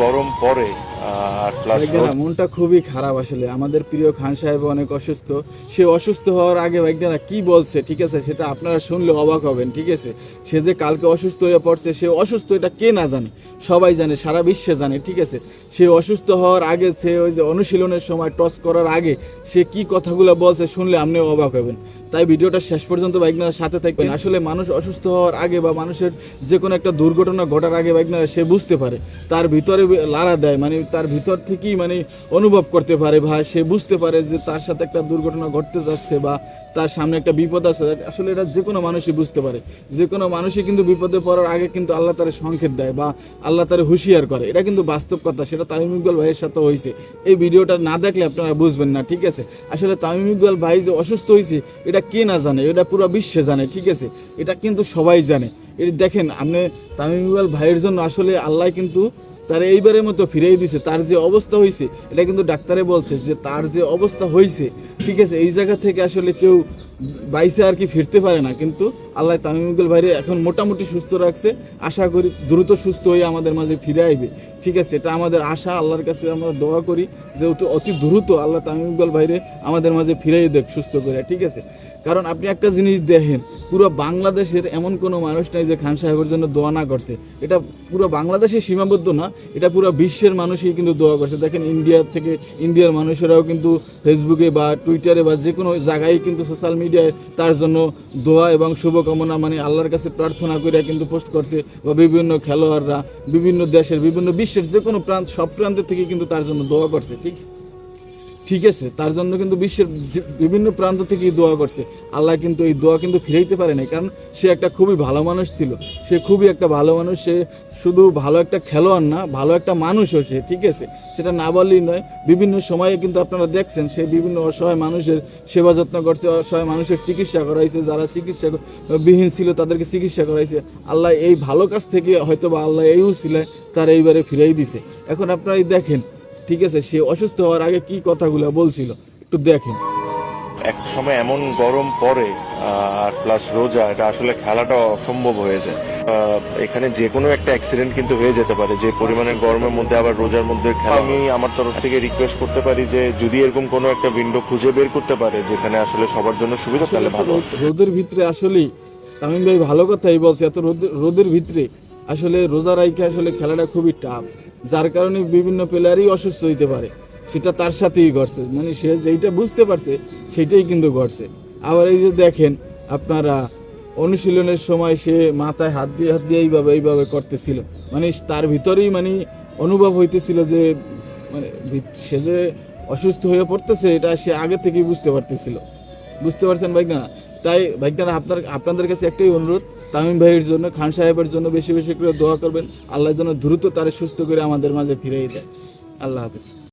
গরম পরে মনটা খুবই খারাপ আসলে। আমাদের প্রিয় খান সাহেব অনেক অসুস্থ। সে অসুস্থ হওয়ার আগে ভাইজানা কি বলছে ঠিক আছে? সেটা আপনারা শুনলে অবাক হবেন ঠিক আছে? সে যে কালকে অসুস্থ হয়ে পড়ছে সে অসুস্থ এটা কে না জানে? সবাই জানে সারা বিশ্বে জানে ঠিক আছে? সে অসুস্থ হওয়ার আগে সে ওই যে অনুশীলনের সময় টস করার আগে সে কি কথাগুলো বলছে শুনলে আপনিও অবাক হবেন। তাই ভিডিওটা শেষ পর্যন্ত বাইকনার সাথে থাকবেন। আসলে মানুষ অসুস্থ হওয়ার আগে বা মানুষের যে কোনো একটা দুর্ঘটনা ঘটার আগে বাইকনার সে বুঝতে পারে। তার ভিতরে লাড়া দেয় মানে তার ভিতর থেকেই মানে অনুভব করতে পারে বা সে বুঝতে পারে যে তার সাথে একটা দুর্ঘটনা ঘটতে যাচ্ছে বা তার সামনে একটা বিপদ আছে। আসলে এটা যে কোনো মানুষই বুঝতে পারে। যে কোনো মানুষই কিন্তু বিপদে পড়ার আগে কিন্তু আল্লাহ তার সংকেত দেয় বা আল্লাহ তার হুঁশিয়ার করে। এটা কিন্তু বাস্তব কথা, সেটা তামিম ইকবাল ভাইয়ের সাথে হয়েছে এই ভিডিওটা না দেখলে আপনারা বুঝবেন না, ঠিক আছে? আসলে তামিম ইকবাল ভাই যে অসুস্থ হয়েছে এটা কে না জানে? এটা পুরো বিশ্বে জানে, ঠিক আছে? এটা কিন্তু সবাই জানে। এটা দেখেন, আপনি তামিম ইকবাল ভাইয়ের জন্য আসলে আল্লাহ কিন্তু তার এইবারের মতো ফিরেই দিছে, তার যে অবস্থা হয়েছে এটা কিন্তু ডাক্তারে বলছে যে তার যে অবস্থা হয়েছে ঠিক আছে, এই জায়গা থেকে আসলে কেউ বাইসে আর কি ফিরতে পারে না, কিন্তু আল্লাহ তামিম ইকবাল ভাইরে এখন মোটামুটি সুস্থ রাখছে। আশা করি দ্রুত সুস্থ হয়ে আমাদের মাঝে ফিরে আসবে ঠিক আছে, এটা আমাদের আশা, আল্লাহর কাছে আমরা দোয়া করি যে অতি দ্রুত আল্লাহ তামিম ইকবাল ভাইরে আমাদের মাঝে ফিরাই দেখ সুস্থ করে, ঠিক আছে? কারণ আপনি একটা জিনিস দেখেন, পুরো বাংলাদেশের এমন কোনো মানুষ নাই যে খান সাহেবের জন্য দোয়া না করছে। এটা পুরো বাংলাদেশে সীমাবদ্ধ না, এটা পুরো বিশ্বের মানুষই কিন্তু দোয়া করছে। দেখেন ইন্ডিয়া থেকে ইন্ডিয়ার মানুষেরাও কিন্তু ফেসবুকে বা টুইটারে বা যে কোনো জায়গায় কিন্তু সোশ্যাল মিডিয়ায় তার জন্য দোয়া এবং শুভকামনা মানে আল্লাহর কাছে প্রার্থনা করিয়া কিন্তু পোস্ট করছে বা বিভিন্ন খেলোয়াড়রা, বিভিন্ন দেশের, বিভিন্ন বিশ্বের যে কোনো প্রান্ত, সব প্রান্ত থেকে কিন্তু তার জন্য দোয়া করছে, ঠিক? ঠিক আছে, তার জন্য কিন্তু বিশ্বের বিভিন্ন প্রান্ত থেকেই দোয়া করছে। আল্লাহ কিন্তু এই দোয়া কিন্তু ফিরাইতে পারে নাই, কারণ সে একটা খুবই ভালো মানুষ ছিল। সে খুবই একটা ভালো মানুষ, সে শুধু ভালো একটা খেলোয়াড় না, ভালো একটা মানুষও সে, ঠিক আছে? সেটা না বললেই নয়, বিভিন্ন সময়ে কিন্তু আপনারা দেখছেন, সে বিভিন্ন অসহায় মানুষের সেবা যত্ন করছে, অসহায় মানুষের চিকিৎসা করাইছে, যারা চিকিৎসা বিহীন ছিল তাদেরকে চিকিৎসা করাইছে। আল্লাহ এই ভালো কাজ থেকে হয়তো বা আল্লাহ এইও ছিল তার এইবারে ফিরাই দিছে। এখন আপনারা এই দেখেন ঠিক আছে সে অসুস্থ হওয়ার আগে কি কথাগুলো বলছিল? একটু দেখেন। এক সময় এমন গরম পড়ে আর প্লাস রোজা এটা আসলে খেলাটা অসম্ভব হয়ে যায়। এখানে যে কোনো একটা অ্যাক্সিডেন্ট কিন্তু হয়ে যেতে পারে যে পরিমাণের গরমের মধ্যে আবার রোজার মধ্যে খেলা আমি আমার তরফ থেকে রিকোয়েস্ট করতে পারি যে যদি এরকম কোনো একটা উইন্ডো খুঁজে বের করতে পারে যেখানে আসলে সবার জন্য সুবিধা তাহলে ভালো রোদের ভিতরে আসলেই তামিম ভাই ভালো কথাই বলছে এত রোদের রোদের ভিতরে আসলে রোজা রাইকে আসলে খেলাটা খুবই টাফ যার কারণে বিভিন্ন প্লেয়ারই অসুস্থ হইতে পারে। সেটা তার সাথেই ঘটছে। মানে সে যেইটা বুঝতে পারছে, সেটাই কিন্তু ঘটছে। আবার এই যে দেখেন, আপনারা অনুশীলনের সময় সে মাথায় হাত দিয়ে হাত দিয়ে এইভাবে এইভাবে করতেছিল। মানে তার ভিতরেই মানে অনুভব হইতেছিল যে মানে সে যে অসুস্থ হয়ে পড়তেছে, এটা সে আগে থেকেই বুঝতে পারতেছিল। বুঝতে পারছেন ভাই না তাই ভাইটারা আপনার, আপনাদের কাছে একটাই অনুরোধ তামিম ভাইয়ের জন্য, খান সাহেবের জন্য বেশি বেশি করে দোয়া করবেন। আল্লাহ যেন দ্রুত তারা সুস্থ করে আমাদের মাঝে ফিরিয়ে দেয়। আল্লাহ হাফিজ।